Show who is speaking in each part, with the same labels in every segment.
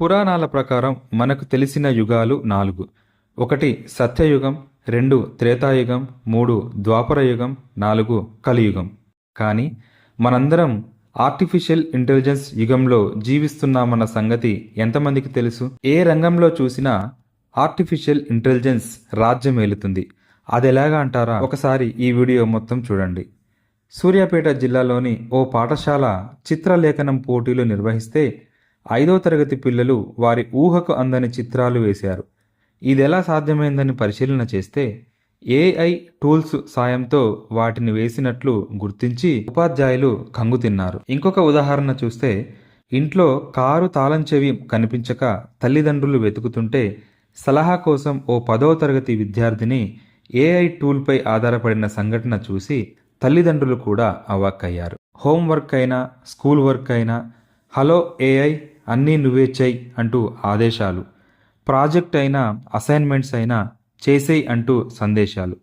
Speaker 1: పురాణాల ప్రకారం మనకు తెలిసిన యుగాలు నాలుగు. ఒకటి సత్యయుగం రెండు త్రేతాయుగం మూడు ద్వాపరయుగం నాలుగు కలియుగం. కానీ మనందరం ఆర్టిఫిషియల్ ఇంటెలిజెన్స్ యుగంలో జీవిస్తున్నామన్న సంగతి ఎంతమందికి తెలుసు? ఏ రంగంలో చూసినా ఆర్టిఫిషియల్ ఇంటెలిజెన్స్ రాజ్యం ఏలుతుంది. అది ఎలాగా అంటారా? ఒకసారి ఈ వీడియో మొత్తం చూడండి. సూర్యాపేట జిల్లాలోని ఓ పాఠశాల చిత్రలేఖనం పోటీలు నిర్వహిస్తే ఐదో తరగతి పిల్లలు వారి ఊహకు అందని చిత్రాలు వేశారు. ఇది ఎలా సాధ్యమైందని పరిశీలన చేస్తే ఏఐ టూల్స్ సాయంతో వాటిని వేసినట్లు గుర్తించి ఉపాధ్యాయులు కంగు తిన్నారు. ఇంకొక ఉదాహరణ చూస్తే ఇంట్లో కారు తాళం చెవి కనిపించక తల్లిదండ్రులు వెతుకుతుంటే సలహా కోసం ఓ పదో తరగతి విద్యార్థిని ఏఐ టూల్పై ఆధారపడిన సంఘటన చూసి తల్లిదండ్రులు కూడా అవాక్కయ్యారు. హోంవర్క్ అయినా స్కూల్ వర్క్ అయినా హలో ఏఐ అన్నీ నువ్వే చేయి అంటూ ఆదేశాలు. ప్రాజెక్ట్ అయినా అసైన్మెంట్స్ అయినా చేసేయి అంటూ సందేశాలు.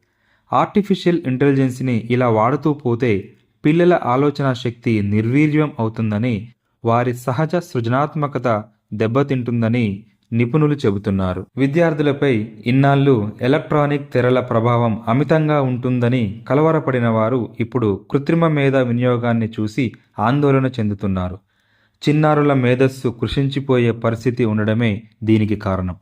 Speaker 1: ఆర్టిఫిషియల్ ఇంటెలిజెన్స్ని ఇలా వాడుతూ పోతే పిల్లల ఆలోచన శక్తి నిర్వీర్యం అవుతుందని వారి సహజ సృజనాత్మకత దెబ్బతింటుందని నిపుణులు చెబుతున్నారు. విద్యార్థులపై ఇన్నాళ్ళు ఎలక్ట్రానిక్ తెరల ప్రభావం అమితంగా ఉంటుందని కలవరపడిన వారు ఇప్పుడు కృత్రిమ మేధ వినియోగాన్ని చూసి ఆందోళన చెందుతున్నారు. చిన్నారుల మేధస్సు కృషించిపోయే పరిస్థితి ఉండడమే దీనికి కారణం.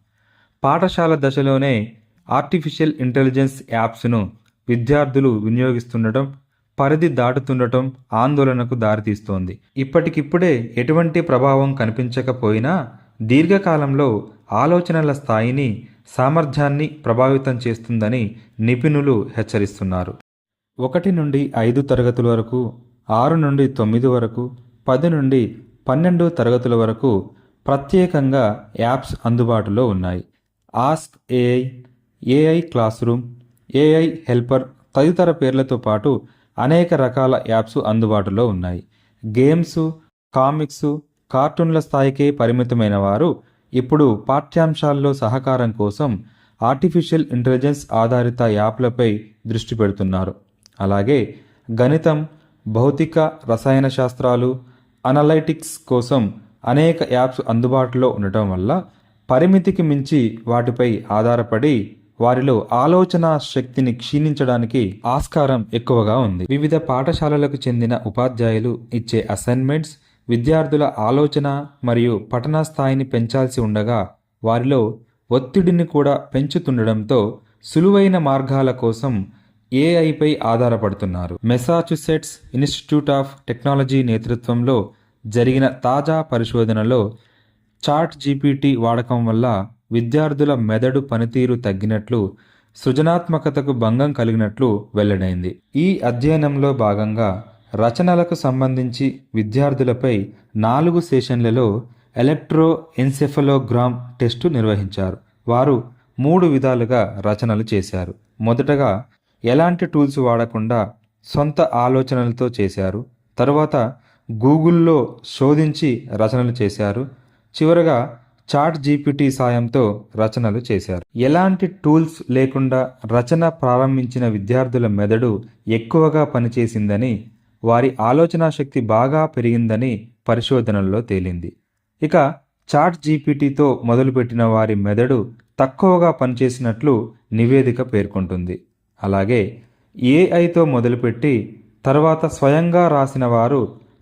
Speaker 1: పాఠశాల దశలోనే ఆర్టిఫిషియల్ ఇంటెలిజెన్స్ యాప్స్ను విద్యార్థులు వినియోగిస్తుండటం పరిధి దాటుతుండటం ఆందోళనకు దారితీస్తోంది. ఇప్పటికిప్పుడే ఎటువంటి ప్రభావం కనిపించకపోయినా దీర్ఘకాలంలో ఆలోచనల స్థాయిని సామర్థ్యాన్ని ప్రభావితం చేస్తుందని నిపుణులు హెచ్చరిస్తున్నారు. ఒకటి నుండి ఐదు తరగతుల వరకు ఆరు నుండి తొమ్మిది వరకు పది నుండి పన్నెండు తరగతుల వరకు ప్రత్యేకంగా యాప్స్ అందుబాటులో ఉన్నాయి. Ask AI AI class room AI helper తదితర పేర్లతో పాటు అనేక రకాల యాప్స్ అందుబాటులో ఉన్నాయి. గేమ్స్ కామిక్స్ కార్టూన్ల స్థాయికే పరిమితమైన వారు ఇప్పుడు పాఠ్యాంశాల్లో సహకారం కోసం ఆర్టిఫిషియల్ ఇంటెలిజెన్స్ ఆధారిత యాప్లపై దృష్టి పెడుతున్నారు. అలాగే గణితం భౌతిక రసాయన శాస్త్రాలు అనలైటిక్స్ కోసం అనేక యాప్స్ అందుబాటులో ఉండటం వల్ల పరిమితికి మించి వాటిపై ఆధారపడి వారిలో ఆలోచన శక్తిని క్షీణించడానికి ఆస్కారం ఎక్కువగా ఉంది. వివిధ పాఠశాలలకు చెందిన ఉపాధ్యాయులు ఇచ్చే అసైన్మెంట్స్ విద్యార్థుల ఆలోచన మరియు పఠన స్థాయిని పెంచాల్సి ఉండగా వారిలో ఒత్తిడిని కూడా పెంచుతుండడంతో సులువైన మార్గాల కోసం ఏఐపై ఆధారపడుతున్నారు. మెసాచుసెట్స్ ఇన్స్టిట్యూట్ ఆఫ్ టెక్నాలజీ నేతృత్వంలో జరిగిన తాజా పరిశోధనలో చాట్ జీపీటీ వాడకం వల్ల విద్యార్థుల మెదడు పనితీరు తగ్గినట్లు సృజనాత్మకతకు భంగం కలిగినట్లు వెల్లడైంది. ఈ అధ్యయనంలో భాగంగా రచనలకు సంబంధించి విద్యార్థులపై నాలుగు సెషన్లలో ఎలక్ట్రో ఎన్సెఫలోగ్రామ్ టెస్టు నిర్వహించారు. వారు మూడు విధాలుగా రచనలు చేశారు. మొదటగా ఎలాంటి టూల్స్ వాడకుండా సొంత ఆలోచనలతో చేశారు. తరువాత గూగుల్లో శోధించి రచనలు చేశారు. చివరగా చాట్ జీపీటీ సాయంతో రచనలు చేశారు. ఎలాంటి టూల్స్ లేకుండా రచన ప్రారంభించిన విద్యార్థుల మెదడు ఎక్కువగా పనిచేసిందని వారి ఆలోచన శక్తి బాగా పెరిగిందని పరిశోధనల్లో తేలింది. ఇక చాట్ జీపీటీతో మొదలుపెట్టిన వారి మెదడు తక్కువగా పనిచేసినట్లు నివేదిక పేర్కొంటుంది. అలాగే ఏఐతో మొదలుపెట్టి తర్వాత స్వయంగా రాసిన వారు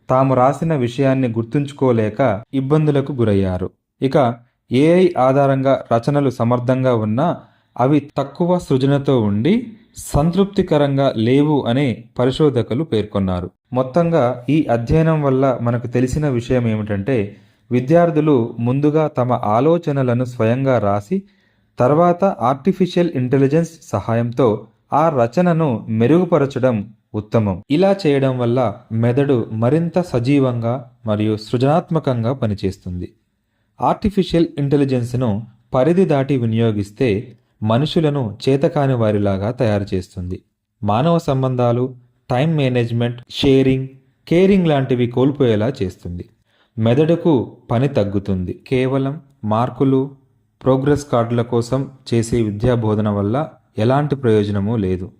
Speaker 1: తాము రాసిన విషయాన్ని గుర్తుంచుకోలేక ఇబ్బందులకు గురయ్యారు. ఇక ఏఐ ఆధారంగా రచనలు సమర్థంగా ఉన్నా అవి తక్కువ సృజనతో ఉండి సంతృప్తికరంగా లేవు అని పరిశోధకులు పేర్కొన్నారు. మొత్తంగా ఈ అధ్యయనం వల్ల మనకు తెలిసిన విషయం ఏమిటంటే విద్యార్థులు ముందుగా తమ ఆలోచనలను స్వయంగా రాసి తర్వాత ఆర్టిఫిషియల్ ఇంటెలిజెన్స్ సహాయంతో ఆ రచనను మెరుగుపరచడం ఉత్తమం. ఇలా చేయడం వల్ల మెదడు మరింత సజీవంగా మరియు సృజనాత్మకంగా పనిచేస్తుంది. ఆర్టిఫిషియల్ ఇంటెలిజెన్స్ను పరిధి దాటి వినియోగిస్తే మనుషులను చేతకాని వారిలాగా తయారు చేస్తుంది. మానవ సంబంధాలు టైం మేనేజ్మెంట్ షేరింగ్ కేరింగ్ లాంటివి కోల్పోయేలా చేస్తుంది. మెదడుకు పని తగ్గుతుంది. కేవలం మార్కులు ప్రోగ్రెస్ కార్డుల కోసం చేసే విద్యా బోధన వల్ల ఎలాంటి ప్రయోజనమూ లేదు.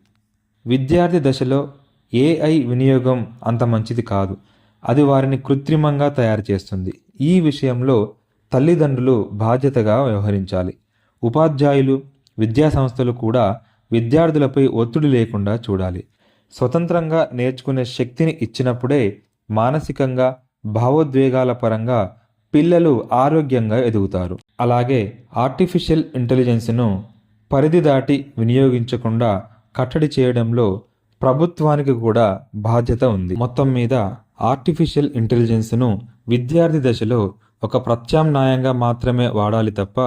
Speaker 1: విద్యార్థి దశలో ఏఐ వినియోగం అంత మంచిది కాదు. అది వారిని కృత్రిమంగా తయారు చేస్తుంది. ఈ విషయంలో తల్లిదండ్రులు బాధ్యతగా వ్యవహరించాలి. ఉపాధ్యాయులు విద్యాసంస్థలు కూడా విద్యార్థులపై ఒత్తిడి లేకుండా చూడాలి. స్వతంత్రంగా నేర్చుకునే శక్తిని ఇచ్చినప్పుడే మానసికంగా భావోద్వేగాల పరంగా పిల్లలు ఆరోగ్యంగా ఎదుగుతారు. అలాగే ఆర్టిఫిషియల్ ఇంటెలిజెన్స్ను పరిధి దాటి వినియోగించకుండా కట్టడి చేయడంలో ప్రభుత్వానికి కూడా బాధ్యత ఉంది. మొత్తం మీద ఆర్టిఫిషియల్ ఇంటెలిజెన్స్ను విద్యార్థి దశలో ఒక ప్రత్యామ్నాయంగా మాత్రమే వాడాలి తప్ప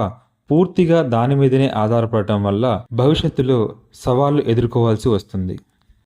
Speaker 1: పూర్తిగా దాని మీదనే ఆధారపడటం వల్ల భవిష్యత్తులో సవాళ్ళు ఎదుర్కోవాల్సి వస్తుంది.